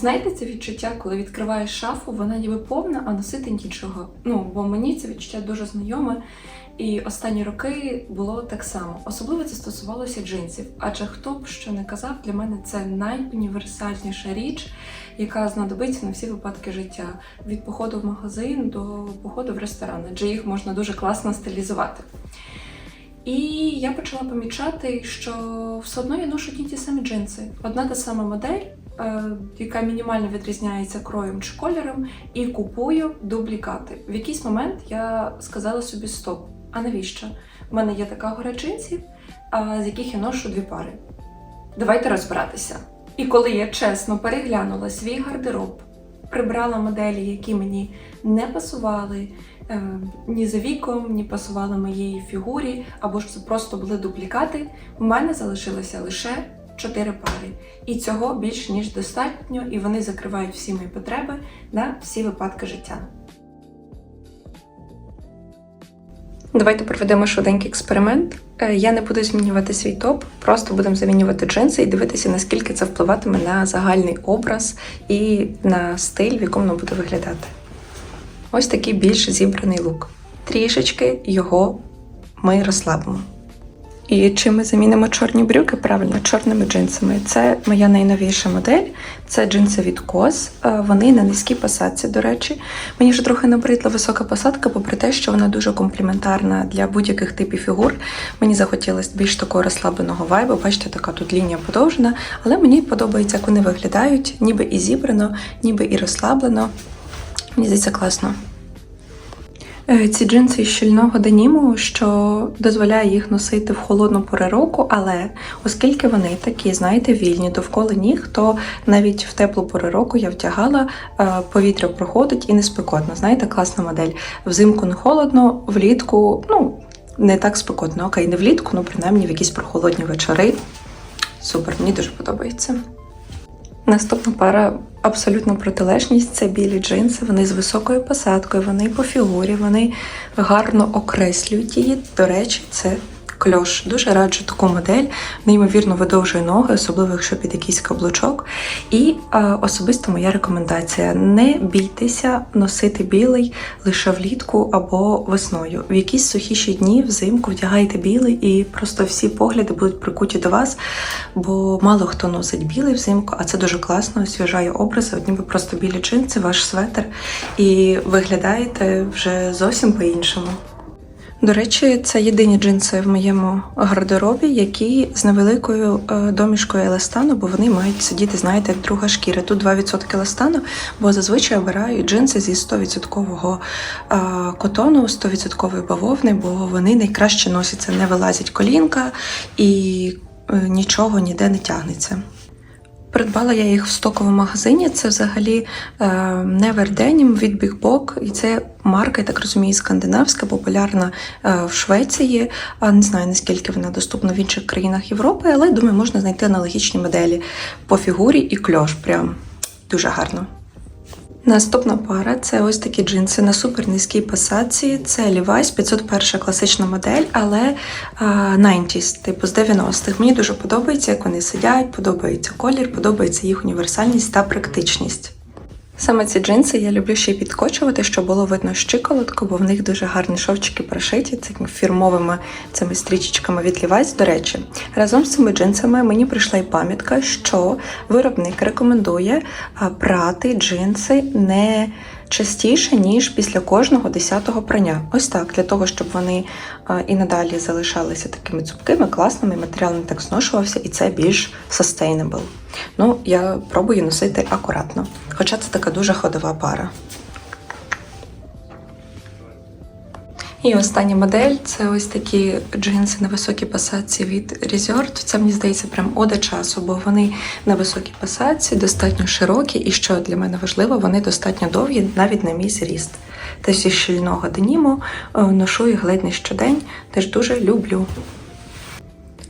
Знаєте це відчуття, коли відкриваєш шафу, вона ніби повна, а носити нічого. Ну, бо мені це відчуття дуже знайоме. І останні роки було так само. Особливо це стосувалося джинсів. Адже хто б що не казав, для мене це найуніверсальніша річ, яка знадобиться на всі випадки життя. Від походу в магазин до походу в ресторан, адже їх можна дуже класно стилізувати. І я почала помічати, що все одно я ношу одні ті самі джинси. Одна та сама модель, яка мінімально відрізняється кроєм чи кольором, і купую дублікати. В якийсь момент я сказала собі стоп. А навіщо? У мене є така гора джинсів, з яких я ношу дві пари. Давайте розбиратися. І коли я чесно переглянула свій гардероб, прибрала моделі, які мені не пасували е, ні за віком, ні пасували моїй фігурі, або ж це просто були дублікати, у мене залишилося лише чотири пари. І цього більш ніж достатньо, і вони закривають всі мої потреби на всі випадки життя. Давайте проведемо швиденький експеримент. Е, Я не буду змінювати свій топ, просто будемо замінювати джинси і дивитися, наскільки це впливатиме на загальний образ і на стиль, в якому воно буде виглядати. Ось такий більш зібраний лук. Трішечки його ми розслабимо. І чим ми замінимо чорні брюки? Правильно, чорними джинсами. Це моя найновіша модель. Це джинси від COS. Е, Вони на низькій посадці, до речі. Мені вже трохи набридла висока посадка, попри те, що вона дуже компліментарна для будь-яких типів фігур. Мені захотілося більш такого розслабленого вайбу. Бачите, така тут лінія подовжена, але мені подобається, як вони виглядають, ніби і зібрано, ніби і розслаблено. Мені здається, класно. Е, Ці джинси щільного деніму, що дозволяє їх носити в холодну пору року, але оскільки вони такі, знаєте, вільні довкола ніг, то навіть в теплу пору року я вдягала, е, повітря проходить і не спекотно. Знаєте, класна модель. Взимку не холодно, влітку, ну, не так спекотно, окей, не влітку, ну принаймні в якісь прохолодні вечори. Супер, мені дуже подобається. Наступна пара абсолютно протилежність це білі джинси. Вони з високою посадкою, вони по фігурі, вони гарно окреслюють її. До речі, це кльош. Дуже раджу таку модель, неймовірно видовжує ноги, особливо якщо під якийсь каблучок. І е, особисто моя рекомендація: не бійтеся носити білий лише влітку або весною. В якісь сухіші дні взимку вдягайте білий, і просто всі погляди будуть прикуті до вас, бо мало хто носить білий взимку, а це дуже класно, освіжає образи. От ніби просто білі джинси, ваш светр, і виглядаєте вже зовсім по-іншому. До речі, це єдині джинси в моєму гардеробі, які з невеликою е, домішкою еластану, бо вони мають сидіти, знаєте, друга шкіра. Тут 2% еластану, бо зазвичай обираю джинси зі 100% е, котону, 100% бавовни, бо вони найкраще носяться, не вилазять колінка і е, нічого ніде не тягнеться. Придбала я їх в стоковому магазині. Це взагалі Never Denim від Big Bok. І це марка, я так розумію, скандинавська, популярна е, в Швеції. Не знаю наскільки вона доступна в інших країнах Європи, але думаю, можна знайти аналогічні моделі по фігурі і кльош. Прям дуже гарно. Наступна пара це ось такі джинси на супер низькій посадці. Це Levi's 501 класична модель, але а, 90s, типу з 90-х. Мені дуже подобається, як вони сидять, подобається колір, подобається їх універсальність та практичність. Саме ці джинси я люблю ще й підкочувати, щоб було видно щиколотку, бо в них дуже гарні шовчики прошиті цими фірмовими цими стрічечками від Levi's. До речі, разом з цими джинсами мені прийшла й пам'ятка, що виробник рекомендує прати джинси не частіше, ніж після кожного десятого прання. Ось так, для того, щоб вони а, і надалі залишалися такими цупкими, класними, матеріал не так зношувався, і це більш sustainable. Ну, я пробую носити акуратно. Хоча це така дуже ходова пара. І остання модель це ось такі джинси на високій пасаці від Resort. Це мені здається прям ода часу, бо вони на високій пасаці достатньо широкі, і що для мене важливо, вони достатньо довгі, навіть на мій зріст. Теж зі щільного деніму е, ношу їх ледь не щодень, теж дуже люблю.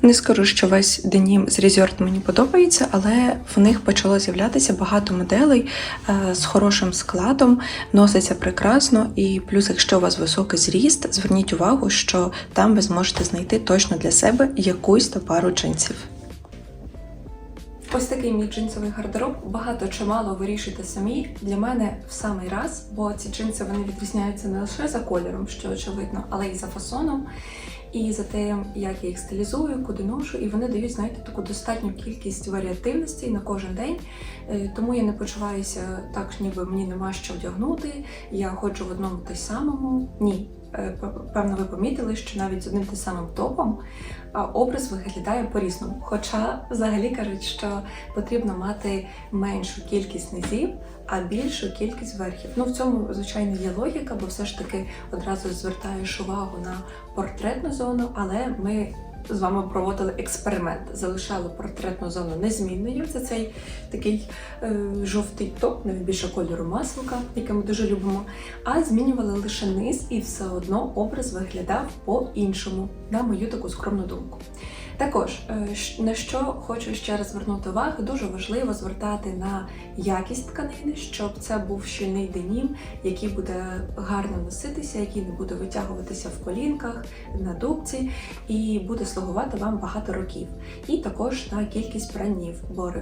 Не скажу, що весь денім з Resort мені подобається, але в них почало з'являтися багато моделей е, з хорошим складом, носиться прекрасно. І плюс, якщо у вас високий зріст, зверніть увагу, що там ви зможете знайти точно для себе якусь то пару джинсів. Ось такий мій джинсовий гардероб. Багато чи мало вирішуйте самі. Для мене в самий раз, бо ці джинси вони відрізняються не лише за кольором, що очевидно, але й за фасоном. І за тим, як я їх стилізую, куди ношу, і вони дають, знаєте, таку достатню кількість варіативності на кожен день. Е, Тому я не почуваюся так, ніби мені нема що вдягнути. Я ходжу в одному те самому. Ні. Е, Певно, ви помітили, що навіть з одним те самим топом образ виглядає по-різному. Хоча взагалі кажуть, що потрібно мати меншу кількість низів, а більшу кількість верхів. Ну в цьому звичайно є логіка, бо все ж таки одразу звертаєш увагу на портретну зону, але ми. З вами проводили експеримент, залишали портретну зону незмінною. Це цей такий е, жовтий топ, навіть більше кольору маслика, який ми дуже любимо. А змінювали лише низ, і все одно образ виглядав по-іншому, на мою таку скромну думку. Також е, на що хочу ще раз звернути увагу, дуже важливо звертати на якість тканини, щоб це був щільний денім, який буде гарно носитися, який не буде витягуватися в колінках, на дубці, і буде слугувати вам багато років. І також на кількість пранів, бо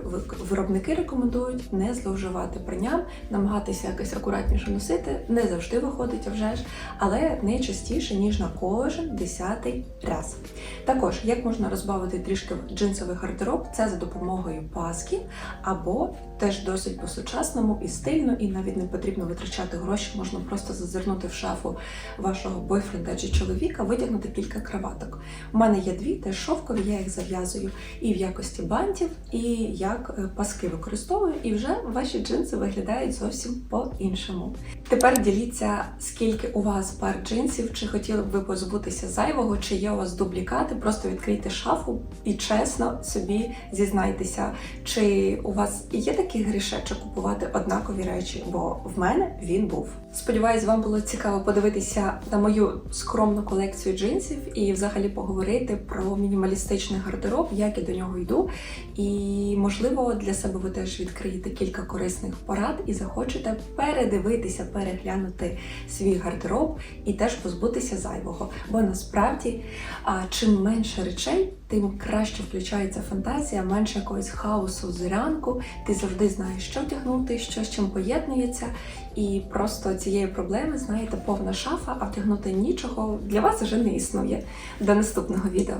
виробники рекомендують не зловживати пранням, намагатися якось акуратніше носити. Не завжди виходить а вже ж, але не частіше ніж на кожен десятий раз. Також як можна розбавити трішки джинсовий гардероб, це за допомогою паски, або теж досить по-сучасному і стильно, і навіть не потрібно витрачати гроші, можна просто зазирнути в шафу вашого бойфренда чи чоловіка, витягнути кілька краваток. У мене є дві, теж шовкові, я їх зав'язую і в якості бантів, і як е, паски використовую, і вже ваші джинси виглядають зовсім по-іншому. Тепер діліться, скільки у вас пар джинсів, чи хотіли б ви позбутися зайвого, чи є у вас дублікати. Просто відкрийте шафу і чесно собі зізнайтеся, чи у вас є такий грішечок купувати однакові речі, бо в мене він був. Сподіваюсь, вам було цікаво подивитися на мою скромну колекцію джинсів і взагалі поговорити про мінімалістичний гардероб, як я до нього йду. І можливо для себе ви теж відкриєте кілька корисних порад і захочете передивитися, переглянути свій гардероб і теж позбутися зайвого. Бо насправді, чим менше речей, тим краще включається фантазія, менше якогось хаосу зранку. Ти завжди знаєш, що вдягнути, що з чим поєднується. І просто цієї проблеми, знаєте, повна шафа, а вдягнути нічого для вас вже не існує. До наступного відео.